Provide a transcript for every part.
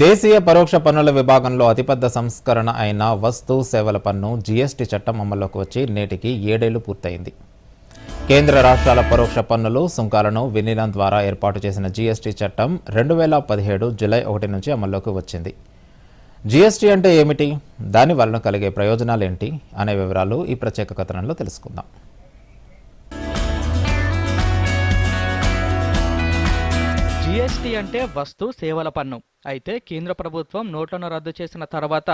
దేశీయ పరోక్ష పన్నుల విభాగంలో అతిపెద్ద సంస్కరణ అయిన వస్తు సేవల పన్ను జీఎస్టీ చట్టం అమల్లోకి వచ్చి నేటికి ఏడేళ్ళు పూర్తయింది. కేంద్ర రాష్ట్రాల పరోక్ష పన్నులు సుంకాలను విలీనం ద్వారా ఏర్పాటు చేసిన జీఎస్టీ చట్టం రెండు వేల పదిహేడు జూలై ఒకటి నుంచి అమల్లోకి వచ్చింది. జీఎస్టీ అంటే ఏమిటి? దాని వలన కలిగే ప్రయోజనాలు ఏంటి అనే వివరాలు ఈ ప్రత్యేక కథనంలో తెలుసుకుందాం. జీఎస్టీ అంటే వస్తు సేవల పన్ను. అయితే కేంద్ర ప్రభుత్వం నోట్లను రద్దు చేసిన తర్వాత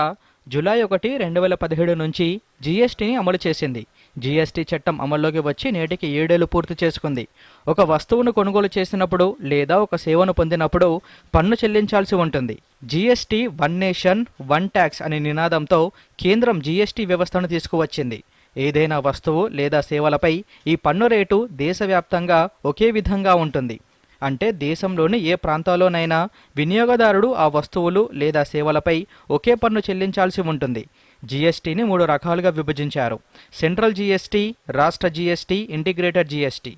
జూలై ఒకటి రెండు వేల పదిహేడు నుంచి జీఎస్టీని అమలు చేసింది. జీఎస్టీ చట్టం అమల్లోకి వచ్చి నేటికి ఏడేళ్ళు పూర్తి చేసుకుంది. ఒక వస్తువును కొనుగోలు చేసినప్పుడు లేదా ఒక సేవను పొందినప్పుడు పన్ను చెల్లించాల్సి ఉంటుంది. GST one nation one tax అనే నినాదంతో కేంద్రం జీఎస్టీ వ్యవస్థను తీసుకువచ్చింది. ఏదైనా వస్తువు లేదా సేవలపై ఈ పన్ను రేటు దేశవ్యాప్తంగా ఒకే విధంగా ఉంటుంది. అంటే దేశంలోని ఏ ప్రాంతాల్లోనైనా వినియోగదారుడు ఆ వస్తువులు లేదా సేవలపై ఒకే పన్ను చెల్లించాల్సి ఉంటుంది. జీఎస్టీని మూడు రకాలుగా విభజించారు. సెంట్రల్ జీఎస్టీ రాష్ట్ర GST integrated GST.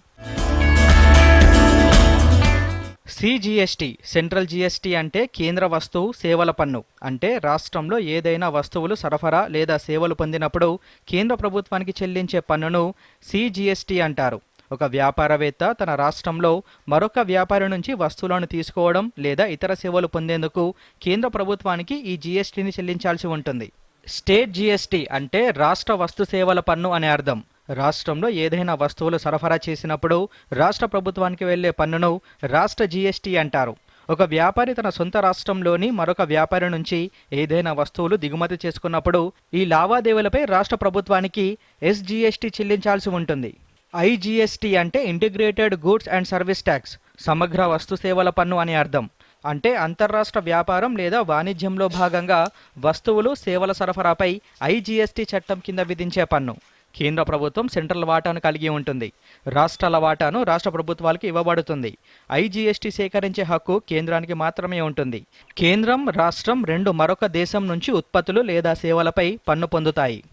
CGST central GST అంటే కేంద్ర వస్తువు సేవల పన్ను. అంటే రాష్ట్రంలో ఏదైనా వస్తువులు సరఫరా లేదా సేవలు పొందినప్పుడు కేంద్ర ప్రభుత్వానికి చెల్లించే పన్నును సిజిఎస్టీ అంటారు. ఒక వ్యాపారవేత్త తన రాష్ట్రంలో మరొక వ్యాపారి నుంచి వస్తువులను తీసుకోవడం లేదా ఇతర సేవలు పొందేందుకు కేంద్ర ప్రభుత్వానికి ఈ జీఎస్టీని చెల్లించాల్సి ఉంటుంది. స్టేట్ జీఎస్టీ అంటే రాష్ట్ర వస్తు సేవల పన్ను అనే అర్థం. రాష్ట్రంలో ఏదైనా వస్తువులు సరఫరా చేసినప్పుడు రాష్ట్ర ప్రభుత్వానికి వెళ్ళే పన్నును రాష్ట్ర జీఎస్టీ అంటారు. ఒక వ్యాపారి తన సొంత రాష్ట్రంలోని మరొక వ్యాపారి నుంచి ఏదైనా వస్తువులు దిగుమతి చేసుకున్నప్పుడు ఈ లావాదేవీలపై రాష్ట్ర ప్రభుత్వానికి ఎస్జీఎస్టీ చెల్లించాల్సి ఉంటుంది. ఐజీఎస్టీ అంటే integrated goods and service tax సమగ్ర వస్తు సేవల పన్ను అని అర్థం. అంటే అంతర్రాష్ట్ర వ్యాపారం లేదా వాణిజ్యంలో భాగంగా వస్తువులు సేవల సరఫరాపై ఐజీఎస్టీ చట్టం కింద విధించే పన్ను. కేంద్ర ప్రభుత్వం సెంట్రల్ వాటాను కలిగి ఉంటుంది. రాష్ట్రాల వాటాను రాష్ట్ర ప్రభుత్వాలకు ఇవ్వబడుతుంది. ఐజీఎస్టీ సేకరించే హక్కు కేంద్రానికి మాత్రమే ఉంటుంది. కేంద్రం రాష్ట్రం రెండు మరొక దేశం నుంచి ఉత్పత్తులు లేదా సేవలపై పన్ను పొందుతాయి.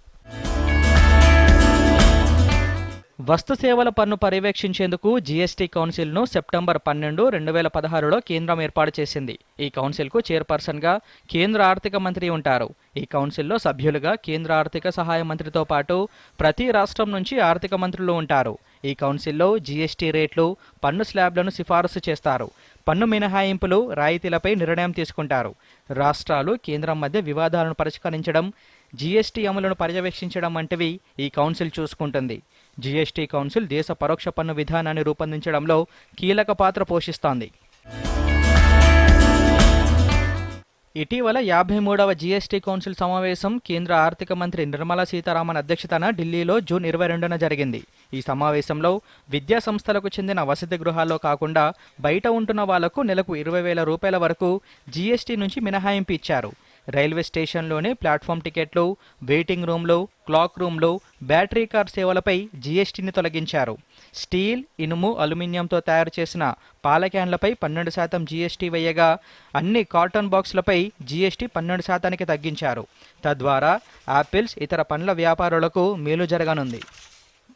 వస్తు సేవల పన్ను పర్యవేక్షించేందుకు జీఎస్టీ కౌన్సిల్ను సెప్టెంబర్ పన్నెండు రెండు వేల పదహారులో కేంద్రం ఏర్పాటు చేసింది. ఈ కౌన్సిల్కు చైర్పర్సన్గా కేంద్ర ఆర్థిక మంత్రి ఉంటారు. ఈ కౌన్సిల్లో సభ్యులుగా కేంద్ర ఆర్థిక సహాయ మంత్రితో పాటు ప్రతి రాష్ట్రం నుంచి ఆర్థిక మంత్రులు ఉంటారు. ఈ కౌన్సిల్లో జీఎస్టీ రేట్లు పన్ను స్లాబ్లను సిఫారసు చేస్తారు. పన్ను మినహాయింపులు రాయితీలపై నిర్ణయం తీసుకుంటారు. రాష్ట్రాలు కేంద్రం మధ్య వివాదాలను పరిష్కరించడం జీఎస్టీ అమలును పర్యవేక్షించడం వంటివి ఈ కౌన్సిల్ చూసుకుంటుంది. జీఎస్టీ కౌన్సిల్ దేశ పరోక్ష పన్ను విధానాన్ని రూపొందించడంలో కీలక పాత్ర పోషిస్తోంది. ఇటీవల యాభై మూడవ జీఎస్టీ కౌన్సిల్ సమావేశం కేంద్ర ఆర్థిక మంత్రి నిర్మలా సీతారామన్ అధ్యక్షతన ఢిల్లీలో జూన్ ఇరవై రెండున జరిగింది. ఈ సమావేశంలో విద్యా సంస్థలకు చెందిన వసతి గృహాల్లో కాకుండా బయట ఉంటున్న వాళ్ళకు నెలకు ఇరవై వేల రూపాయల వరకు జీఎస్టీ నుంచి మినహాయింపు ఇచ్చారు. రైల్వే స్టేషన్లోనే ప్లాట్ఫామ్ టికెట్లు వెయిటింగ్ రూమ్లు క్లాక్ రూమ్లు బ్యాటరీ కార్ సేవలపై జీఎస్టీని తొలగించారు. స్టీల్ ఇనుము అల్యూమినియంతో తయారు చేసిన పాల క్యాన్లపై పన్నెండు శాతం జీఎస్టీ వేయగా అన్ని కాటన్ బాక్సులపై జీఎస్టీ పన్నెండు శాతానికి తగ్గించారు. తద్వారా యాపిల్స్ ఇతర పండ్ల వ్యాపారులకు మేలు జరగనుంది.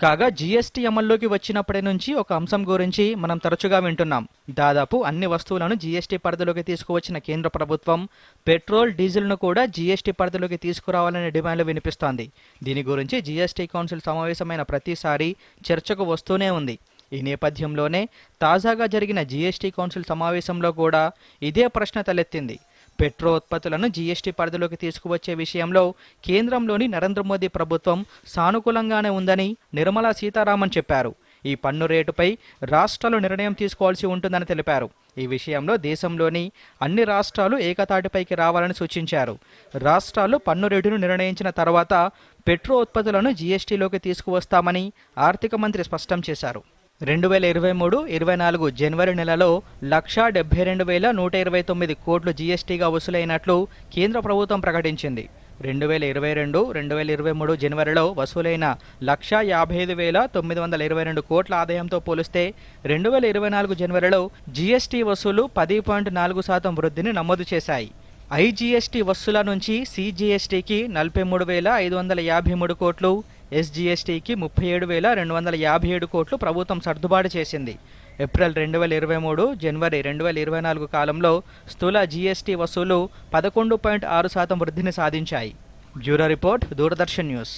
కాగా జీఎస్టీ అమల్లోకి వచ్చినప్పటి నుంచి ఒక అంశం గురించి మనం తరచుగా వింటున్నాం. దాదాపు అన్ని వస్తువులను జీఎస్టీ పరిధిలోకి తీసుకువచ్చిన కేంద్ర ప్రభుత్వం పెట్రోల్ డీజిల్ను కూడా జీఎస్టీ పరిధిలోకి తీసుకురావాలనే డిమాండ్లు వినిపిస్తోంది. దీని గురించి జీఎస్టీ కౌన్సిల్ సమావేశమైన ప్రతిసారి చర్చకు వస్తూనే ఉంది. ఈ నేపథ్యంలోనే తాజాగా జరిగిన జీఎస్టీ కౌన్సిల్ సమావేశంలో కూడా ఇదే ప్రశ్న తలెత్తింది. పెట్రో ఉత్పత్తులను జీఎస్టీ పరిధిలోకి తీసుకువచ్చే విషయంలో కేంద్రంలోని నరేంద్ర మోదీ ప్రభుత్వం సానుకూలంగానే ఉందని నిర్మలా సీతారామన్ చెప్పారు. ఈ పన్ను రేటుపై రాష్ట్రాలు నిర్ణయం తీసుకోవాల్సి ఉంటుందని తెలిపారు. ఈ విషయంలో దేశంలోని అన్ని రాష్ట్రాలు ఏకతాటిపైకి రావాలని సూచించారు. రాష్ట్రాలు పన్ను రేటును నిర్ణయించిన తర్వాత పెట్రో ఉత్పత్తులను జీఎస్టీలోకి తీసుకువస్తామని ఆర్థిక మంత్రి స్పష్టం చేశారు. రెండు వేల ఇరవై మూడు ఇరవై నాలుగు జనవరి నెలలో లక్షా డెబ్బై రెండు వేల నూట ఇరవై తొమ్మిది కోట్లు జీఎస్టీగా వసూలైనట్లు కేంద్ర ప్రభుత్వం ప్రకటించింది. రెండు వేల ఇరవై రెండు రెండు వేల ఇరవై మూడు జనవరిలో వసూలైన లక్షా యాభై ఐదు వేల తొమ్మిది వందల ఇరవై రెండు కోట్ల ఆదాయంతో పోలిస్తే రెండు వేల ఇరవై నాలుగు జనవరిలో జీఎస్టీ వసూలు పది పాయింట్ నాలుగు శాతం వృద్ధిని నమోదు చేశాయి. ఐజీఎస్టీ వసూల నుంచి సిజిఎస్టీకి నలభై మూడు వేల ఐదు వందల యాభై మూడు కోట్లు ఎస్జీఎస్టీకి ముప్పై ఏడు వేల రెండు వందల యాభై ఏడు కోట్లు ప్రభుత్వం సర్దుబాటు చేసింది. ఏప్రిల్ రెండు వేల ఇరవై మూడు జనవరి రెండు వేల ఇరవై నాలుగు కాలంలో స్థూల జీఎస్టీ వసూలు పదకొండు పాయింట్ ఆరు శాతం వృద్ధిని సాధించాయి. Bureau report Doordarshan news.